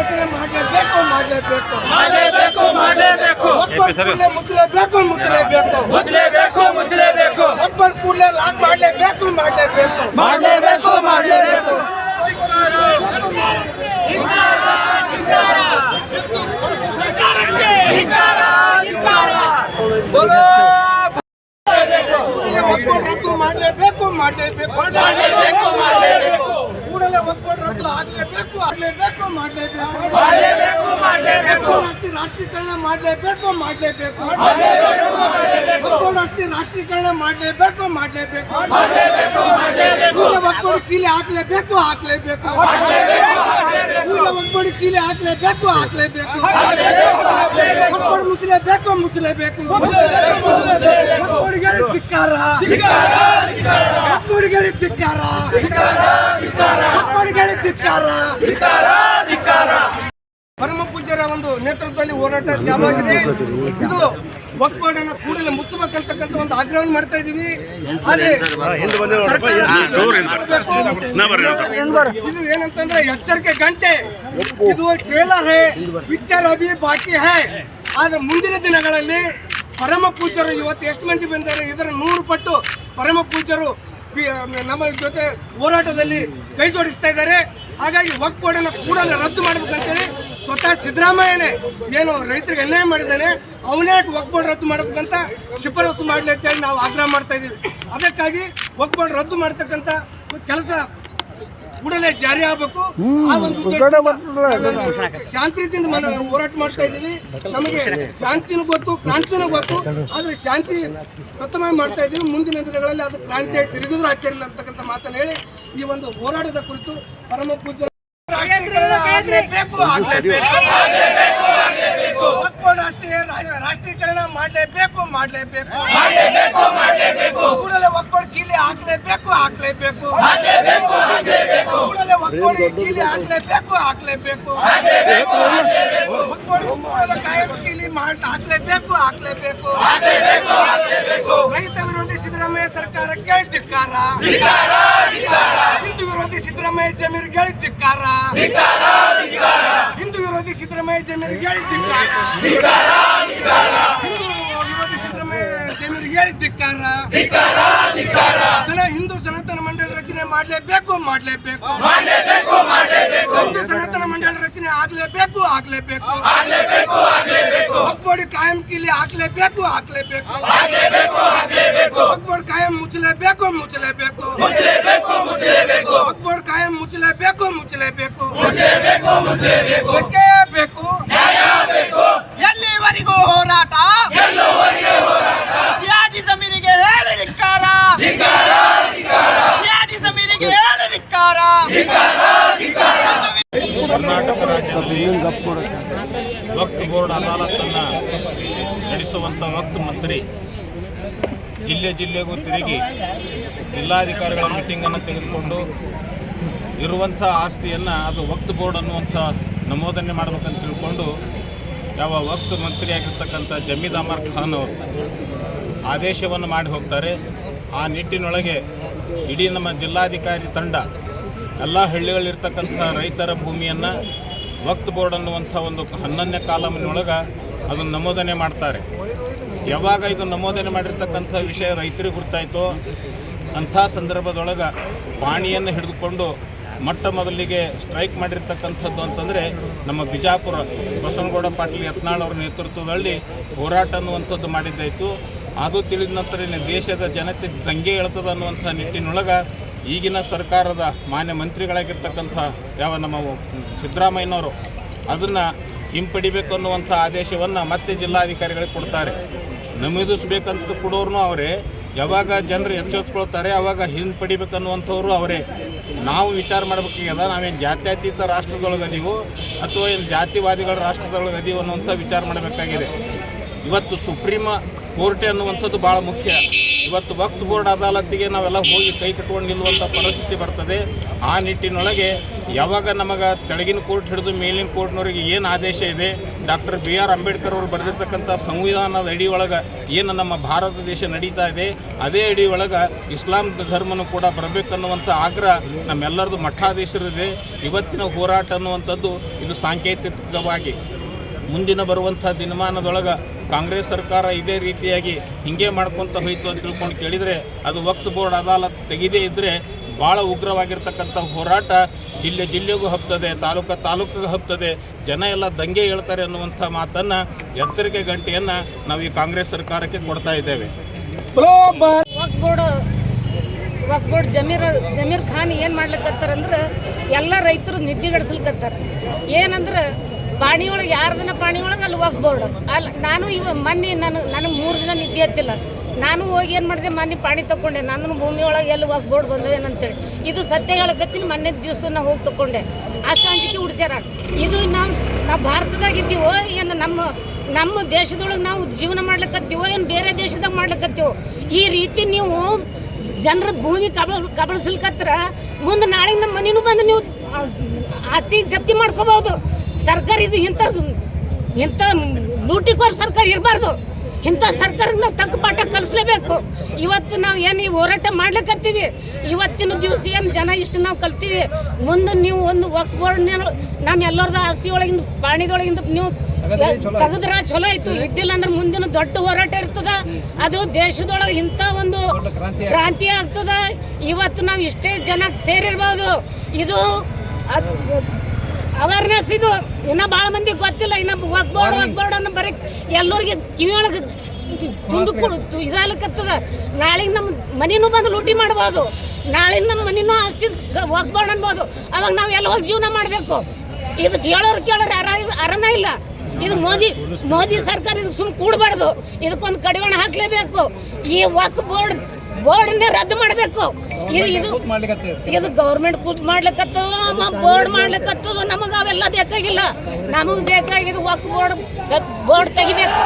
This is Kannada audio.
ರಚನೆ ಮಾಡಲೇಬೇಕು ಮಾಡಲೇಬೇಕು ಮಾಡಲೇಬೇಕು ಮಾಡಲೇಬೇಕು ಕೂಡಲೇ ಮುಚ್ಚಲೇಬೇಕು ಮುಚ್ಚಲೇಬೇಕು ಮುಚ್ಚಲೇಬೇಕು ಮುಚ್ಚಲೇಬೇಕು ಒಬ್ಬರು ಕೂಡಲೇ ಲಾಕ್ ಮಾಡಲೇಬೇಕು ಮಾಡಲೇಬೇಕು ಮಾಡಲೇಬೇಕು ಮಾಡಲೇಬೇಕು ಬೋಲೋ ಕೂಡಲೇ ಒಬ್ಬರು ರದ್ದು ಮಾಡಲೇಬೇಕು ಮಾಡಲೇಬೇಕು ಮಾಡಲೇಬೇಕು ಮಾಡಲೇಬೇಕು ಕೂಡಲೇ ಒಬ್ಬರು ರದ್ದು ಆಗಲೇಬೇಕು ಆಗಲೇಬೇಕು ಮಾಡಲೇಬೇಕು ಮಾಡಲೇಬೇಕು ಮಾಡಲೇಬೇಕು ಆಸ್ತಿ ರಾಷ್ಟ್ರೀಕರಣ ಮಾಡಲೇಬೇಕು ಮಾಡಲೇಬೇಕು ಆಸ್ತಿ ರಾಷ್ಟ್ರೀಕರಣ ಮಾಡಲೇಬೇಕು ಮಾಡಲೇಬೇಕು ಒಬ್ಬರು ಕೀಲಿ ಹಾಕ್ಲೇಬೇಕು ಹಾಕ್ಲೇಬೇಕು ಒಬ್ಬರು ಕೀಲಿ ಹಾಕ್ಲೇಬೇಕು ಹಾಕ್ಲೇಬೇಕು ಒಬ್ಬರು ಮುಚ್ಚಲೇಬೇಕು ಮುಚ್ಚಲೇಬೇಕು ಒಬ್ಬರಿಗೆ ಧಿಕ್ಕಾರ ಧಿಕ್ಕಾರ. ಧಿಕ್ಕಾರ. ಪರಮ ಪೂಜ್ಯರ ಒಂದು ನೇತೃತ್ವದಲ್ಲಿ ಹೋರಾಟ ಚಾಲು ಆಗಿದೆ. ಇದು ಒಕ್ಕಬೋರ್ಡನ್ನ ಕೂಡಲೇ ಮುಚ್ಚಬೇಕಂತಕ್ಕಂಥ ಒಂದು ಆಗ್ರಹವನ್ನು ಮಾಡ್ತಾ ಆದ್ರೆ ಮಾಡಬೇಕು. ಇದು ಏನಂತಂದ್ರೆ ಎಚ್ಚರಿಕೆ ಗಂಟೆ. ಇದು ಟ್ರೇಲರ್ ಹೇ ಪಿಕ್ಚರ್ ಅಭಿ ಬಾಕಿ ಹೇ. ಆದ್ರೆ ಮುಂದಿನ ದಿನಗಳಲ್ಲಿ ಪರಮ ಪೂಜ್ಯರು ಇವತ್ತು ಎಷ್ಟು ಮಂದಿ ಬಂದಿದ್ದಾರೆ ಇದರ ನೂರು ಪಟ್ಟು ಪರಮ ಪೂಜ್ಯರು ನಮ್ಮ ಜೊತೆ ಹೋರಾಟದಲ್ಲಿ ಕೈ ಜೋಡಿಸ್ತಾ ಇದ್ದಾರೆ. ಹಾಗಾಗಿ ವಕ್ ಬೋರ್ಡನ್ನು ಕೂಡಲೇ ರದ್ದು ಮಾಡ್ಬೇಕಂತೇಳಿ ಸ್ವತಃ ಸಿದ್ದರಾಮಯ್ಯನೇ ಏನು ರೈತರಿಗೆ ಅನ್ಯಾಯ ಮಾಡಿದ್ದಾನೆ, ಅವನೇ ವಕ್ ಬೋರ್ಡ್ ರದ್ದು ಮಾಡಬೇಕಂತ ಶಿಫಾರಸು ಮಾಡಲಿ ಅಂತೇಳಿ ನಾವು ಆಗ್ರಹ ಮಾಡ್ತಾ ಇದ್ದೀವಿ. ಅದಕ್ಕಾಗಿ ಬೋರ್ಡ್ ರದ್ದು ಮಾಡ್ತಕ್ಕಂಥ ಕೆಲಸ ಕೂಡಲೇ ಜಾರಿ ಆಗಬೇಕು. ಆ ಒಂದು ಶಾಂತಿಯಿಂದ ಹೋರಾಟ ಮಾಡ್ತಾ ಇದ್ದೀವಿ. ನಮಗೆ ಶಾಂತಿನೂ ಗೊತ್ತು ಕ್ರಾಂತಿನೂ ಗೊತ್ತು. ಆದ್ರೆ ಶಾಂತಿ ಪ್ರಥಮ ಮಾಡ್ತಾ ಇದ್ದೀವಿ. ಮುಂದಿನ ದಿನಗಳಲ್ಲಿ ಅದು ಕ್ರಾಂತಿಯಾಗಿ ತಿರುಗಿದ್ರು ಆಶ್ಚರ್ಯ ಅಂತಕ್ಕಂಥ ಮಾತನ್ನು ಹೇಳಿ ಈ ಒಂದು ಹೋರಾಟದ ಕುರಿತು ಪರಮ ಪೂಜ್ಯ ರಾಷ್ಟ್ರೀಕರಣ ಆಗ್ಲೇಬೇಕು ಆಗ್ಲೇಬೇಕು ವಕ್ಫ್ ಬೋರ್ಡ್ ಆಸ್ತಿ ರಾ- ರಾಷ್ಟ್ರೀಕರಣ ಮಾಡಲೇಬೇಕು ಮಾಡಲೇಬೇಕು. ಮಾಡಲೇಬೇಕು ಮಾಡಲೇಬೇಕು. ಕೂಡಲೇ ಒಕ್ಕೊಡ್ ಕೀಲಿ ಹಾಕ್ಲೇಬೇಕು ಹಾಕ್ಲೇಬೇಕು ಒಕ್ಕೋಡಿ ಕೀಲಿ ಹಾಕ್ಲೇಬೇಕು ಹಾಕ್ಲೇಬೇಕು. ಕೂಡಲೇ ಕಾಯಂ ಕೀಲಿ ಮಾಡ್ ಹಾಕ್ಲೇಬೇಕು ಹಾಕ್ಲೇಬೇಕು. ರೈತ ವಿರೋಧಿ ಸಿದ್ದರಾಮಯ್ಯ ಸರ್ಕಾರಕ್ಕೆ ಧಿಕ್ಕಾರ ಹಿಂದೂ ವಿರೋಧಿ ಸಿದ್ದರಾಮಯ್ಯ ಜಮೀರ್ಗೆ ಧಿಕ್ಕಾರ ಹಿಂದೂ ವಿರೋಧಿ ಸಿದ್ದರಾಮಯ್ಯ ಜಮೀರ್ಗೆ ಧಿಕ್ಕಾರ ಹಿಂದೂ ವಿರೋಧಿ ಸಿದ್ದರಾಮಯ್ಯ ಜಮೀರ್ಗೆ ಧಿಕ್ಕಾರ ಹಿಂದೂ ಸನಾತನ ಮಾಡಲೇಬೇಕು ಮಾಡಲೇಬೇಕು. ಮಾಡಲೇಬೇಕು ಮಾಡಲೇಬೇಕು. ಹಿಂದೂ ಸನಾತನ ಮಂಡಳ ರಚನೆ ಆಗಲೇಬೇಕು ಆಗ್ಲೇಬೇಕು. ಆಗಲೇಬೇಕು ಆಗಲೇಬೇಕು. ಒಕ್ಬೋಡಿ ಕಾಯಂ ಕೀಲಿ ಹಾಕಲೇಬೇಕು ಹಾಕಲೇಬೇಕು ಆಗಲೇಬೇಕು ಆಗಲೇಬೇಕು. ಒಕ್ಬೋಡಿ ಕಾಯಂ ಮುಚ್ಚಲೇಬೇಕು ಮುಚ್ಚಲೇಬೇಕು. ಮುಚ್ಚಲೇಬೇಕು ಮುಚ್ಚಲೇಬೇಕು. ಒಕ್ಬೋಡಿ ಕಾಯಂ ಮುಚ್ಚಲೇಬೇಕು ಮುಚ್ಚಲೇಬೇಕು. ಮುಚ್ಚಲೇಬೇಕು ಮುಚ್ಚಲೇಬೇಕು ಬೇಕೇ ಬೇಕು ನ್ಯಾಯ ಬೇಕು ಎಲ್ಲಿವರೆಗೂ ಹೋರಾಟ ಗೆಲ್ಲುವವರೆಗೆ ಹೋರಾಟ ಸಿಯಾದಿ ಸಮೀರಿಗೆ ಹೇಳಿ ಧಿಕ್ಕಾರ ಧಿಕ್ಕಾರ ಧಿಕ್ಕಾರ ಸಿಯಾದಿ ಸಮೀರಿಗೆ ಹೇಳಿ ಧಿಕ್ಕಾರ ಧಿಕ್ಕಾರ ಧಿಕ್ಕಾರ ಕರ್ನಾಟಕ ರಾಜ್ಯದಲ್ಲಿ ವಕ್ತ್ ಬೋರ್ಡ್ ಅದಾಲತ್ತನ್ನು ನಡೆಸುವಂಥ ವಕ್ತ್ ಮಂತ್ರಿ ಜಿಲ್ಲೆ ಜಿಲ್ಲೆಗೂ ತಿರುಗಿ ಜಿಲ್ಲಾಧಿಕಾರಿಗಳ ಮೀಟಿಂಗನ್ನು ತೆಗೆದುಕೊಂಡು ಇರುವಂಥ ಆಸ್ತಿಯನ್ನು ಅದು ವಕ್ತ್ ಬೋರ್ಡ್ ಅನ್ನುವಂಥ ನಮೋದನೆ ಮಾಡಬೇಕಂತ ತಿಳ್ಕೊಂಡು ಯಾವ ವಕ್ತ್ ಮಂತ್ರಿಯಾಗಿರ್ತಕ್ಕಂಥ ಜಮೀದ್ ಅಮರ್ ಖಾನ್ ಅವರು ಆದೇಶವನ್ನು ಮಾಡಿ ಹೋಗ್ತಾರೆ. ಆ ನಿಟ್ಟಿನೊಳಗೆ ಇಡೀ ನಮ್ಮ ಜಿಲ್ಲಾಧಿಕಾರಿ ತಂಡ ಎಲ್ಲ ಹಳ್ಳಿಗಳಿರ್ತಕ್ಕಂಥ ರೈತರ ಭೂಮಿಯನ್ನು ವಕ್ತ್ ಬೋರ್ಡ್ ಅನ್ನುವಂಥ ಒಂದು ಹನ್ನೊಂದನೇ ಕಾಲಮಿನೊಳಗೆ ಅದನ್ನು ನಮೂದನೆ ಮಾಡ್ತಾರೆ. ಯಾವಾಗ ಇದು ನಮೂದನೆ ಮಾಡಿರ್ತಕ್ಕಂಥ ವಿಷಯ ರೈತರಿಗೆ ಗೊತ್ತಾಯಿತೋ ಅಂಥ ಸಂದರ್ಭದೊಳಗೆ ಪಾಣಿಯನ್ನು ಹಿಡಿದುಕೊಂಡು ಮೊಟ್ಟ ಮೊದಲಿಗೆ ಸ್ಟ್ರೈಕ್ ಮಾಡಿರ್ತಕ್ಕಂಥದ್ದು ಅಂತಂದರೆ ನಮ್ಮ ಬಿಜಾಪುರ, ಬಸವನಗೌಡ ಪಾಟೀಲ್ ಯತ್ನಾಳ್ ಅವರ ನೇತೃತ್ವದಲ್ಲಿ ಹೋರಾಟ ಅನ್ನುವಂಥದ್ದು ಮಾಡಿದ್ದಾಯಿತು. ಅದು ತಿಳಿದ ನಂತರ ದೇಶದ ಜನತೆ ದಂಗೆ ಹೇಳ್ತದೆ ಅನ್ನುವಂಥ ನಿಟ್ಟಿನೊಳಗೆ ಈಗಿನ ಸರ್ಕಾರದ ಮಾನ್ಯ ಮಂತ್ರಿಗಳಾಗಿರ್ತಕ್ಕಂಥ ಯಾವ ನಮ್ಮ ಸಿದ್ದರಾಮಯ್ಯನವರು ಅದನ್ನು ಹಿಂಪಡಿಬೇಕು ಅನ್ನುವಂಥ ಆದೇಶವನ್ನು ಮತ್ತೆ ಜಿಲ್ಲಾಧಿಕಾರಿಗಳಿಗೆ ಕೊಡ್ತಾರೆ. ನಮೂದಿಸ್ಬೇಕಂತ ಕೊಡೋರು ಅವರೇ. ಯಾವಾಗ ಜನರು ಎಚ್ಚೆತ್ಕೊಳ್ತಾರೆ, ಅವಾಗ ಹಿಂಪಡಿಬೇಕನ್ನುವಂಥವ್ರು ಅವರೇ. ನಾವು ವಿಚಾರ ಮಾಡ್ಬೇಕಾಗ್ಯದ, ನಾವೇನು ಜಾತ್ಯತೀತ ರಾಷ್ಟ್ರದೊಳಗೆ ಅದೀವೋ ಅಥವಾ ಏನು ಜಾತಿವಾದಿಗಳ ರಾಷ್ಟ್ರದೊಳಗೆ ಅದೀವೋ ಅನ್ನುವಂಥ ವಿಚಾರ ಮಾಡಬೇಕಾಗಿದೆ. ಇವತ್ತು ಸುಪ್ರೀಂ ಕೋರ್ಟೆ ಅನ್ನುವಂಥದ್ದು ಭಾಳ ಮುಖ್ಯ. ಇವತ್ತು ವಕ್ತ್ ಬೋರ್ಡ್ ಅದಾಲತ್ತಿಗೆ ನಾವೆಲ್ಲ ಹೋಗಿ ಕೈ ಕಟ್ಕೊಂಡು ನಿಲ್ಲುವಂಥ ಪರಿಸ್ಥಿತಿ ಬರ್ತದೆ. ಆ ನಿಟ್ಟಿನೊಳಗೆ ಯಾವಾಗ ನಮಗೆ ತೆಳಗಿನ ಕೋರ್ಟ್ ಹಿಡಿದು ಮೇಲಿನ ಕೋರ್ಟ್ನವರಿಗೆ ಏನು ಆದೇಶ ಇದೆ, ಡಾಕ್ಟರ್ ಬಿ ಆರ್ ಅಂಬೇಡ್ಕರ್ ಅವರು ಬರೆದಿರ್ತಕ್ಕಂಥ ಸಂವಿಧಾನದ ಅಡಿ ಒಳಗೆ ಏನು ನಮ್ಮ ಭಾರತ ದೇಶ ನಡೀತಾ ಇದೆ, ಅದೇ ಅಡಿ ಒಳಗೆ ಇಸ್ಲಾಂ ಧರ್ಮನೂ ಕೂಡ ಬರಬೇಕನ್ನುವಂಥ ಆಗ್ರಹ ನಮ್ಮೆಲ್ಲರದು ಮಠಾಧೀಶರಿದೆ ಇವತ್ತಿನ ಹೋರಾಟ ಅನ್ನುವಂಥದ್ದು ಇದು ಸಾಂಕೇತಿಕವಾಗಿ ಮುಂದಿನ ಬರುವಂಥ ದಿನಮಾನದೊಳಗೆ ಕಾಂಗ್ರೆಸ್ ಸರ್ಕಾರ ಇದೇ ರೀತಿಯಾಗಿ ಹಿಂಗೆ ಮಾಡ್ಕೊತ ಹೋಯಿತು ಅಂತ ತಿಳ್ಕೊಂಡು ಕೇಳಿದರೆ ಅದು ವಕ್ತ್ ಬೋರ್ಡ್ ಅದಾಲತ್ ತೆಗೆದೇ ಇದ್ದರೆ ಭಾಳ ಉಗ್ರವಾಗಿರ್ತಕ್ಕಂಥ ಹೋರಾಟ ಜಿಲ್ಲೆ ಜಿಲ್ಲೆಗೂ ಹಬ್ತದೆ ತಾಲೂಕು ತಾಲೂಕಿಗೆ ಹಬ್ತದೆ ಜನ ಎಲ್ಲ ದಂಗೆ ಹೇಳ್ತಾರೆ ಅನ್ನುವಂಥ ಮಾತನ್ನು ಎಚ್ಚರಿಕೆ ಗಂಟೆಯನ್ನು ನಾವು ಈ ಕಾಂಗ್ರೆಸ್ ಸರ್ಕಾರಕ್ಕೆ ಕೊಡ್ತಾ ಇದ್ದೇವೆ. ಬೋರ್ಡ್ ಜಮೀರ್ ಜಮೀರ್ ಖಾನ್ ಏನು ಮಾಡ್ಲಿಕ್ಕತ್ತಾರಂದ್ರೆ ಎಲ್ಲ ರೈತರು ನಿದ್ದೆಗಡಿಸ್ಲಿಕ್ಕತ್ತಾರ ಏನಂದ್ರೆ ಪಾಣಿ ಒಳಗೆ ದಿನ ಪಾಣಿ ಒಳಗೆ ಅಲ್ಲಿ ಹೋಗಿ ಬೋರ್ಡ್ ಅಲ್ಲ ನಾನು ಇವ ಮೊನ್ನೆ ನಾನು ನನಗೆ ಮೂರು ದಿನ ನಿದ್ದೆ ಹತ್ತಿಲ್ಲ ನಾನು ಹೋಗಿ ಏನು ಮಾಡಿದೆ ಮೊನ್ನೆ ಪಾಣಿ ತಗೊಂಡೆ ನನ್ನ ಭೂಮಿ ಒಳಗೆ ಎಲ್ಲಿ ಹೋಗಿ ಬೋರ್ಡ್ ಬಂದದೇನಂತೇಳಿ ಇದು ಸತ್ಯ ಹೇಳಕತ್ತೀನಿ ಮೊನ್ನೆ ದಿವಸ ನಾ ಹೋಗಿ ತಗೊಂಡೆ ಅಷ್ಟು ಅಂಜಿಕೆ ಉಡ್ಸ್ಯಾರ. ಇದು ನಾವು ನಾವು ಭಾರತದಾಗ ಇದ್ದೀವೋ ಏನು ನಮ್ಮ ನಮ್ಮ ದೇಶದೊಳಗೆ ನಾವು ಜೀವನ ಮಾಡ್ಲಿಕ್ಕತ್ತೀವೋ ಏನು ಬೇರೆ ದೇಶದಾಗ ಮಾಡ್ಲಿಕ್ಕತ್ತೀವೋ ಈ ರೀತಿ ನೀವು ಜನರ ಭೂಮಿ ಕಬಳ ಕಬಳಿಸ್ಲಿಕ್ಕತ್ರ ಮುಂದೆ ನಾಳೆ ನಮ್ಮ ಮನೆಯೂ ಬಂದು ನೀವು ಆ, ಆಸ್ತಿ ಜಪ್ತಿ ಮಾಡ್ಕೋಬಹುದು. ಸರ್ಕಾರ ಇದು ಇಂಥ ಇಂಥ ಲೂಟಿಕೋರ್ ಸರ್ಕಾರ ಇರಬಾರ್ದು. ಇಂಥ ಸರ್ಕಾರಕ್ಕೆ ನಾವು ತಕ್ಕ ಪಾಠ ಕಲಿಸ್ಲೇಬೇಕು. ಇವತ್ತು ನಾವು ಏನು ಈ ಹೋರಾಟ ಮಾಡ್ಲಿಕ್ಕತ್ತೀವಿ ಇವತ್ತಿನ ದಿವಸ ಏನು ಜನ ಇಷ್ಟು ನಾವು ಕಲ್ತೀವಿ? ಮುಂದೆ ನೀವು ಒಂದು ವಕ್ ನಮ್ಮ ಎಲ್ಲರದ ಆಸ್ತಿ ಒಳಗಿಂದ ಪಾಣಿದೊಳಗಿಂದ ನೀವು ತೆಗೆದ್ರ ಚಲೋ ಆಯ್ತು. ಇದ್ದಿಲ್ಲ ಅಂದ್ರೆ ಮುಂದಿನ ದೊಡ್ಡ ಹೋರಾಟ ಇರ್ತದ. ಅದು ದೇಶದೊಳಗೆ ಇಂಥ ಒಂದು ಕ್ರಾಂತಿ ಆಗ್ತದ. ಇವತ್ತು ನಾವು ಇಷ್ಟೇ ಜನಕ್ಕೆ ಸೇರಿರ್ಬೋದು. ಇದು ಅವೇರ್ನೆಸ್ ಇದು. ಇನ್ನ ಭಾಳ ಮಂದಿ ಗೊತ್ತಿಲ್ಲ ಇನ್ನ ಹೋಗ್ಬೋಡ್ ಹೋಗ್ಬೋಡ್ ಅನ್ನ ಬರೀ ಎಲ್ಲರಿಗೆ ಕಿವಿಯೊಳಗೆ ತುಂಬಿ ಇದಾಗತ್ತದ ನಾಳೆಗೆ ನಮ್ಮ ಮನಿನೂ ಬಂದು ಲೂಟಿ ಮಾಡ್ಬೋದು. ನಾಳೆ ನಮ್ಮ ಮನಿನೂ ಆಸ್ತಿ ಒಗ್ಬೋರ್ಡ್ ಅನ್ಬೋದು. ಅವಾಗ ನಾವು ಎಲ್ಲ ಹೋಗಿ ಜೀವನ ಮಾಡಬೇಕು? ಇದು ಕೇಳೋರು ಕೇಳೋರು ಯಾರ ಅರನ ಇಲ್ಲ. ಇದು ಮೋದಿ ಮೋದಿ ಸರ್ಕಾರ ಇದು ಸುಮ್ ಕೂಡಬಾರ್ದು. ಇದಕ್ಕೊಂದು ಕಡಿವಾಣ ಹಾಕ್ಲೇಬೇಕು. ಈ ವಕ್ ಬೋರ್ಡ್ ಬೋರ್ಡ್ ರದ್ದು ಮಾಡಬೇಕು. ಇದು ಇದು ಇದು ಗೌರ್ಮೆಂಟ್ ಕೂತ್ ಮಾಡ್ಲಿಕ್ಕತ್ತದ ಬೋರ್ಡ್ ಮಾಡ್ಲಿಕ್ಕತ್ತದ ನಮಗ ಅವೆಲ್ಲ ಬೇಕಾಗಿಲ್ಲ. ನಮಗ್ ಬೇಕಾಗಿದ್ದು ಒಕ್ ಬೋರ್ಡ್ ಬೋರ್ಡ್ ತೆಗಿಬೇಕು.